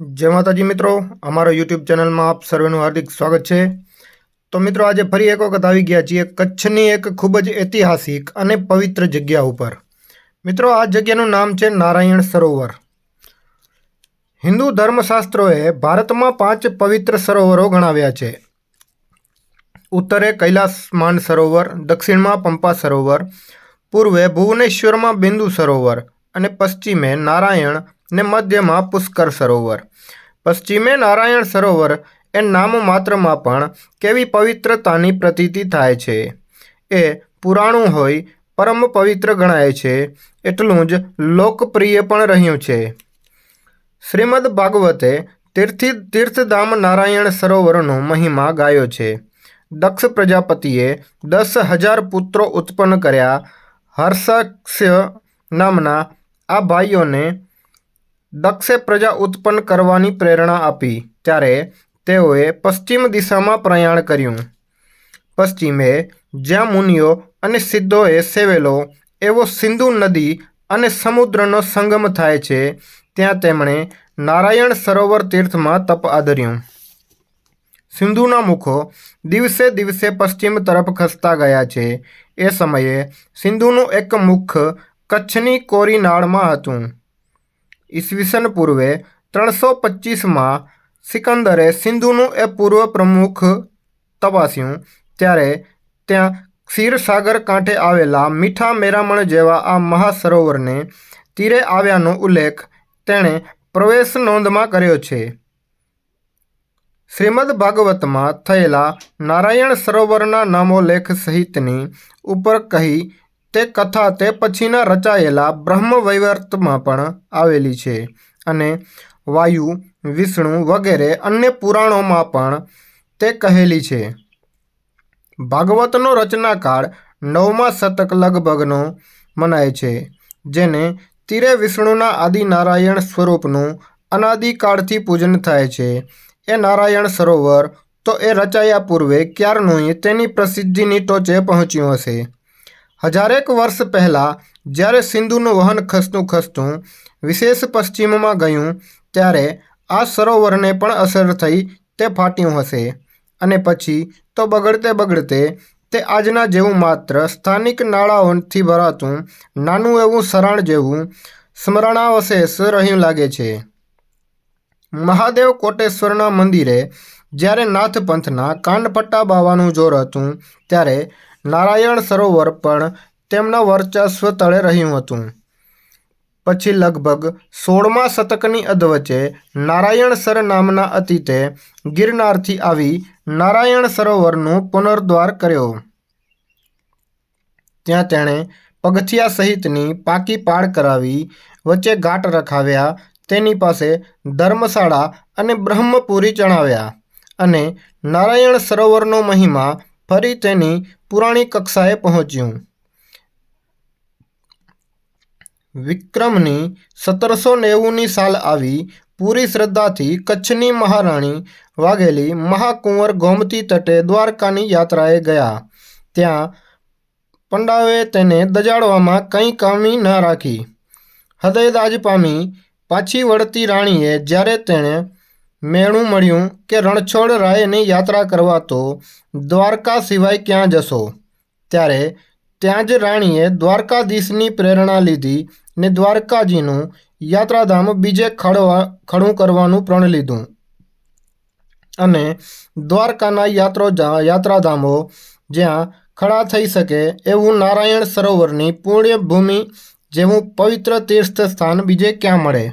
જય માતાજી મિત્રો, અમારા યુટ્યુબ ચેનલમાં આપ સર્વેનું હાર્દિક સ્વાગત છે. તો મિત્રો, આજે ફરી એક વખત આવી ગયા છીએ કચ્છની એક ખૂબ જ ઐતિહાસિક અને પવિત્ર જગ્યા ઉપર. મિત્રો, આ જગ્યાનું નામ છે નારાયણ સરોવર. હિન્દુ ધર્મશાસ્ત્રોએ ભારતમાં પાંચ પવિત્ર સરોવરો ગણાવ્યા છે. ઉત્તરે કૈલાસ માન સરોવર, દક્ષિણમાં પંપા સરોવર, પૂર્વે ભુવનેશ્વરમાં બિંદુ સરોવર અને પશ્ચિમે નારાયણ ને મધ્યમાં પુષ્કર સરોવર. પશ્ચિમે નારાયણ સરોવર એ નામ માત્રમાં પણ કેવી પવિત્રતાની પ્રતીતિ થાય છે. એ પુરાણું હોય, પરમ પવિત્ર ગણાય છે, એટલું જ લોકપ્રિય પણ રહ્યું છે. શ્રીમદ ભાગવતે તીર્થી, તીર્થધામ નારાયણ સરોવરનો મહિમા ગાયો છે. દક્ષ પ્રજાપતિએ દસ હજાર પુત્રો ઉત્પન્ન કર્યા હર્ષક્ષ્ય નામના આ ભાઈઓને દક્ષે પ્રજા ઉત્પન્ન કરવાની પ્રેરણા આપી, ત્યારે તેઓએ પશ્ચિમ દિશામાં પ્રયાણ કર્યું. પશ્ચિમે જ્યાં મુનિઓ અને સિદ્ધોએ સેવેલો, એવો સિંધુ નદી અને સમુદ્રનો સંગમ થાય છે, ત્યાં તેમણે નારાયણ સરોવર તીર્થમાં તપ આદર્યું. સિંધુના મુખો દિવસે દિવસે પશ્ચિમ તરફ ખસતા ગયા છે. એ સમયે સિંધુનું એક મુખ કચ્છની કોરીનાળમાં હતું. ઈસવીસન પૂર્વે ત્રણસો પચીસમાં સિકંદરે સિંધુનું એ પૂર્વ પ્રમુખ તપાસ્યું, ત્યારે ત્યાં ક્ષીરસાગર કાંઠે આવેલા મીઠા મેરામણ જેવા આ મહાસરોવરને તીરે આવ્યાનો ઉલ્લેખ તેણે પ્રવેશ નોંધમાં કર્યો છે. શ્રીમદ ભાગવતમાં થયેલા નારાયણ સરોવરના નામો લેખ સહિતની ઉપર કહી તે કથા તે પછીના રચાયેલા બ્રહ્મવૈવર્તમાં પણ આવેલી છે અને વાયુ, વિષ્ણુ વગેરે અન્ય પુરાણોમાં પણ તે કહેલી છે. ભાગવતનો રચનાકાળ નવમા શતક લગભગનો મનાય છે, જેને તીરે વિષ્ણુના આદિનારાયણ સ્વરૂપનું અનાદિકાળથી પૂજન થાય છે. એ નારાયણ સરોવર તો એ રચાયા પૂર્વે ક્યારનું તેની પ્રસિદ્ધિની ટોચે પહોંચ્યું હશે. હજારેક વર્ષ પહેલાં, જ્યારે સિંધુનું વહન ખસતું ખસતું વિશેષ પશ્ચિમમાં ગયું, ત્યારે આ સરોવરને પણ અસર થઈ તે ફાટ્યું હશે. અને પછી તો બગડતે બગડતે તે આજના જેવું માત્ર સ્થાનિક નાળાઓથી ભરાતું, નાનું એવું સરાણ જેવું સ્મરણાવશેષ રહ્યું લાગે છે. મહાદેવ કોટેશ્વરના મંદિરે જ્યારે નાથપંથના કાનપટ્ટા બાવાનું જોર હતું, ત્યારે નારાયણ સરોવર પણ તેમના વર્ચસ્વ તળે રહ્યું હતું. પછી લગભગ સોળમા શતકની અધવચ્ચે નારાયણસર નામના અતીતે ગિરનારથી આવી નારાયણ સરોવરનું પુનર્દ્વાર કર્યો. ત્યાં તેણે પગથિયા સહિતની પાકી પાળ કરાવી, વચ્ચે ઘાટ રખાવ્યા, તેની પાસે ધર્મશાળા અને બ્રહ્મપુરી ચણાવ્યા અને નારાયણ સરોવરનો મહિમા ફરી તેની પુરાણી કક્ષાએ પહોંચ્યું. વિક્રમની સત્તરસો નેવુંની સાલ આવી પૂરી શ્રદ્ધાથી કચ્છની મહારાણી વાઘેલી મહાકુંવર ગોમતી તટે દ્વારકાની યાત્રાએ ગયા. ત્યાં પંડાવે તેને દજાડવામાં કંઈ કમી ન રાખી. હૃદયદાજ પામી પાછી વળતી રાણીએ જ્યારે તેણે મેણું મળ્યું કે રણછોડ રાયની યાત્રા કરવા તો દ્વારકા સિવાય ક્યાં જશો? ત્યારે ત્યાં જ રાણીએ દ્વારકાધીશની પ્રેરણા લીધી ને દ્વારકાજીનું યાત્રાધામ બીજે ખડવા, ખડું કરવાનું પ્રણ લીધું. અને દ્વારકાના યાત્રો યાત્રાધામો જ્યાં ખડા થઈ શકે એવું નારાયણ સરોવરની પુણ્યભૂમિ જેવું પવિત્ર તીર્થ સ્થાન બીજે ક્યાં મળે?